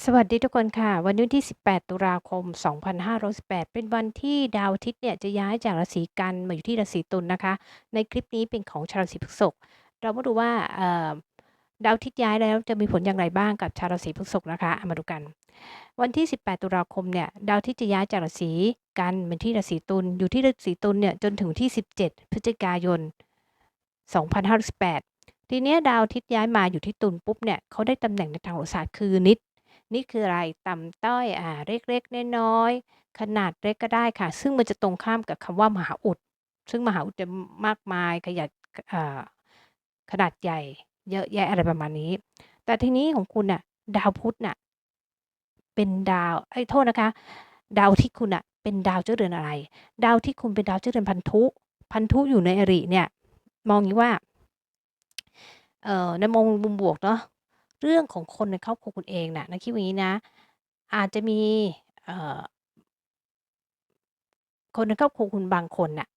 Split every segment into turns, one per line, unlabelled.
สวัสดีทุกคนค่ะ วันนี้ที่ 18 ตุลาคม 2518 เป็นวันที่ดาวอาทิตย์เนี่ยจะย้ายจากราศีกันมาอยู่ที่ราศีตุลนะคะ ในคลิปนี้เป็นของชาวราศีพฤษภเรามาดูว่าดาวอาทิตย์ย้ายแล้วจะมีผลอย่างไรบ้างกับชาวราศีพฤษภนะคะามาดูกัน วันที่ 18 ตุลาคมเนี่ยดาวอาทิตย์จะย้ายจากราศีกันมาที่ราศีตุลอยู่ที่ราศีตุลเนี่ยจนถึงที่ 17 พฤศจิกายน 2518ทีนี้ดาวอาทิตย์ย้ายมาอยู่ที่ตุลปุ๊บเนี่ยเขาได้ตำแหน่งในทางโหราศาสตร์คือนิด นี่คืออะไรต่ำต้อยอ่าเล็กๆน้อยๆขนาดเล็กก็ได้ค่ะ ซึ่งมันจะตรงข้ามกับคำว่ามหาอุด ซึ่งมหาอุดจะมากมายขยัดขนาดใหญ่ เยอะแยะอะไรประมาณนี้ แต่ทีนี้ของคุณน่ะดาวพุธน่ะเป็นดาวไอ้โทษนะคะ ดาวที่คุณน่ะเป็นดาวเจ้าเรือนอะไร ดาวที่คุณเป็นดาวเจ้าเรือนพันธุ พันธุอยู่ในอริเนี่ย มองอย่างว่าเอ่อในมองมุมบวกเนาะ เรื่องของคนในครอบครัวคุณเองน่ะ นะ คิดอย่างนี้นะ อาจจะมี เอ่อ คนในครอบครัวคุณบางคนน่ะ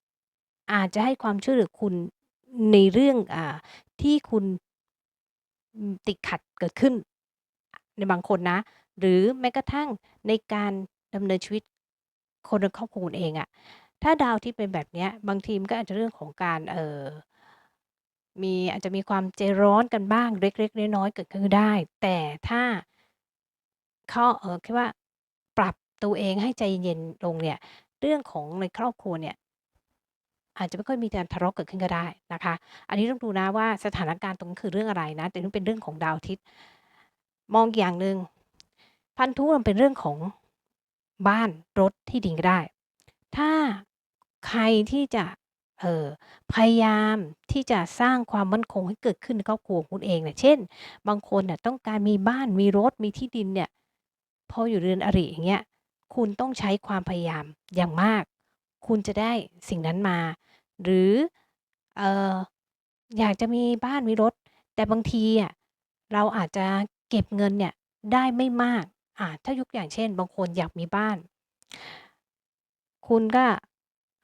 อาจจะให้ความช่วยเหลือคุณในเรื่อง อ่า ที่คุณ อืม ติดขัดเกิดขึ้น ในบางคนนะ หรือแม้กระทั่งในการดำเนินชีวิตคนในครอบครัวคุณเองอะ ถ้าดาวที่เป็นแบบเนี้ย บางทีมันก็อาจจะเรื่องของการ เอ่อ มี อาจจะมีความใจร้อนกันบ้างเล็กๆน้อยๆเกิดขึ้นได้ แต่ถ้าเขาเออคิดว่าปรับตัวเองให้ใจเย็นลงเนี่ยเรื่องของในครอบครัวเนี่ยอาจจะไม่ค่อยมีการทะเลาะเกิดขึ้นก็ได้นะคะ อันนี้ต้องดูนะว่าสถานการณ์ตรงนั้คือเรื่องอะไรนะ แต่นี่เป็นเรื่องของดาวอาทิตย์ มองอีกอย่างหนึ่งพันธุมันเป็นเรื่องของบ้านรถที่ดินก็ได้ ถ้าใครที่จะ เอ่อ พยายามที่จะสร้างความมั่นคงให้เกิดขึ้นในครอบครัวของคุณเองเนี่ย เช่น บางคนน่ะต้องการมีบ้าน มีรถ มีที่ดินเนี่ย พออยู่เรือนอริ อย่างเงี้ย คุณต้องใช้ความพยายามอย่างมาก คุณจะได้สิ่งนั้นมา หรือ เอ่อ อยากจะมีบ้าน มีรถ แต่บางทีอะ เราอาจจะเก็บเงินเนี่ยได้ไม่มาก อ่า ถ้ายกอย่างเช่น บางคนอยากมีบ้าน คุณก็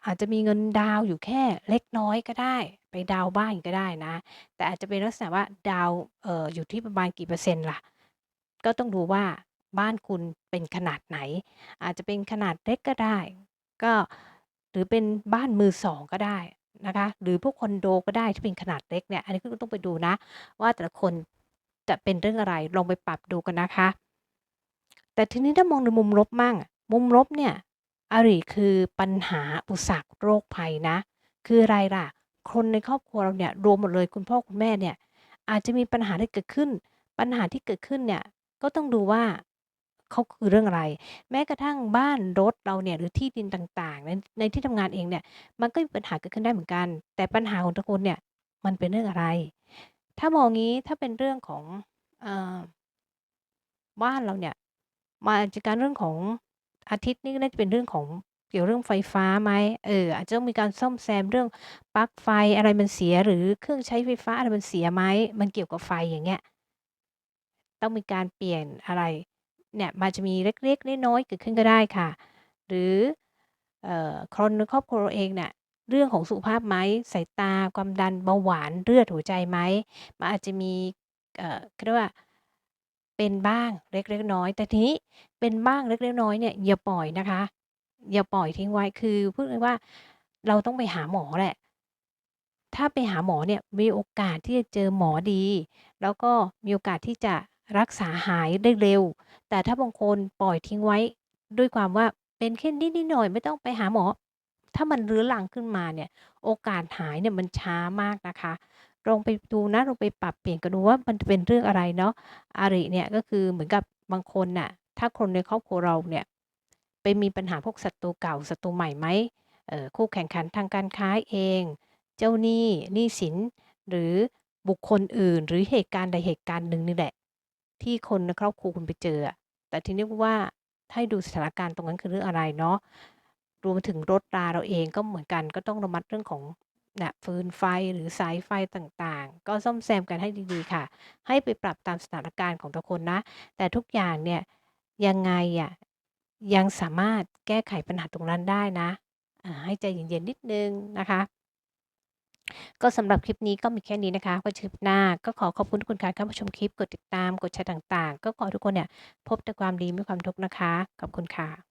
อาจจะมีเงินดาวน์อยู่แค่เล็กน้อยก็ได้ ไปดาวน์บ้านก็ได้นะ แต่อาจจะเป็นลักษณะว่าดาวน์เอ่ออยู่ที่ประมาณกี่เปอร์เซ็นต์ล่ะ ก็ต้องดูว่าบ้านคุณเป็นขนาดไหน อาจจะเป็นขนาดเล็กก็ได้ ก็หรือเป็นบ้านมือสองก็ได้นะคะ หรือพวกคอนโดก็ได้ที่เป็นขนาดเล็กเนี่ย อันนี้ก็ต้องไปดูนะ ว่าแต่ละคนจะเป็นเรื่องอะไรลองไปปรับดูกันนะคะ แต่ทีนี้ถ้ามองในมุมลบมั่งมุมลบเนี่ย อริคือปัญหาอุปสรรคโรคภัยนะ คืออะไรล่ะ คนในครอบครัวเราเนี่ยรวมหมดเลยคุณพ่อคุณแม่เนี่ย อาจจะมีปัญหาที่เกิดขึ้น ปัญหาที่เกิดขึ้นเนี่ยก็ต้องดูว่าเขาคือเรื่องอะไร แม้กระทั่งบ้านรถเราเนี่ยหรือที่ดินต่างๆ ในในที่ทำงานเองเนี่ยมันก็มีปัญหาเกิดขึ้นได้เหมือนกัน แต่ปัญหาของทุกคนเนี่ยมันเป็นเรื่องอะไร ถ้ามองงี้ถ้าเป็นเรื่องของเอ่อบ้านเราเนี่ยมาจากการเรื่องของ อาทิตย์นี่ก็น่าจะเป็นเรื่องของเกี่ยวเรื่องไฟฟ้าไหมเออ อาจจะต้องมีการซ่อมแซมเรื่องปลั๊กไฟอะไรมันเสียหรือเครื่องใช้ไฟฟ้าอะไรมันเสียไหมมันเกี่ยวกับไฟอย่างเงี้ยต้องมีการเปลี่ยนอะไร เนี่ยมันจะมีเล็กๆน้อยๆเกิดขึ้นก็ได้ค่ะ หรือเอ่อคนในครอบครัวเองเนี่ยเรื่องของสุขภาพไหมสายตาความดันเบาหวานเลือดหัวใจไหมมันอาจจะมีเออเขาเรียกว่า เป็นบ้างเล็กๆน้อยๆแต่ทีนี้เป็นบ้างเล็กๆน้อยๆเนี่ยอย่าปล่อยนะคะ อย่าปล่อยทิ้งไว้คือพูดง่ายว่าเราต้องไปหาหมอแหละ ถ้าไปหาหมอเนี่ยมีโอกาสที่จะเจอหมอดี แล้วก็มีโอกาสที่จะรักษาหายได้เร็ว แต่ถ้าบางคนปล่อยทิ้งไว้ ด้วยความว่าเป็นแค่นิดๆหน่อยๆไม่ต้องไปหาหมอ ถ้ามันเรื้อรังขึ้นมาเนี่ย โอกาสหายเนี่ยมันช้ามากนะคะ ลองไปดูนะลองไปปรับเปลี่ยนกันดูว่ามันจะเป็นเรื่องอะไรเนาะอาริเนี่ยก็คือเหมือนกับบางคนน่ะถ้าคนในครอบครัวเราเนี่ยไปมีปัญหาพวกศัตรูเก่าศัตรูใหม่ไหมคู่แข่งขันทางการค้าเอง เจ้าหนี้หนี้สินหรือบุคคลอื่น หรือเหตุการณ์ใดเหตุการณ์หนึ่งนี่แหละ ที่คนในครอบครัวคุณไปเจอ แต่ทีนี้ว่าให้ดูสถานการณ์ตรงนั้นคือเรื่องอะไรเนาะรวมถึงรถราเราเองก็เหมือนกันก็ต้องระมัดเรื่องของ น่ะฟืนไฟหรือสายไฟต่างๆ ก็ซ่อมแซมกันให้ดีๆค่ะ ให้ไปปรับตามสถานการณ์ของแต่ละคนนะ แต่ทุกอย่างเนี่ยยังไงอะยังสามารถแก้ไขปัญหาตรงนั้นได้นะ ให้ใจเย็นๆนิดนึงนะคะ ก็สำหรับคลิปนี้ก็มีแค่นี้นะคะไว้คลิปหน้าก็ขอขอบคุณทุกคนค่ะเข้ามาชมคลิปกดติดตามกดแชร์ต่างๆ ก็ขอทุกคนเนี่ยพบแต่ความดีไม่ความทุกข์นะคะ ขอบคุณค่ะ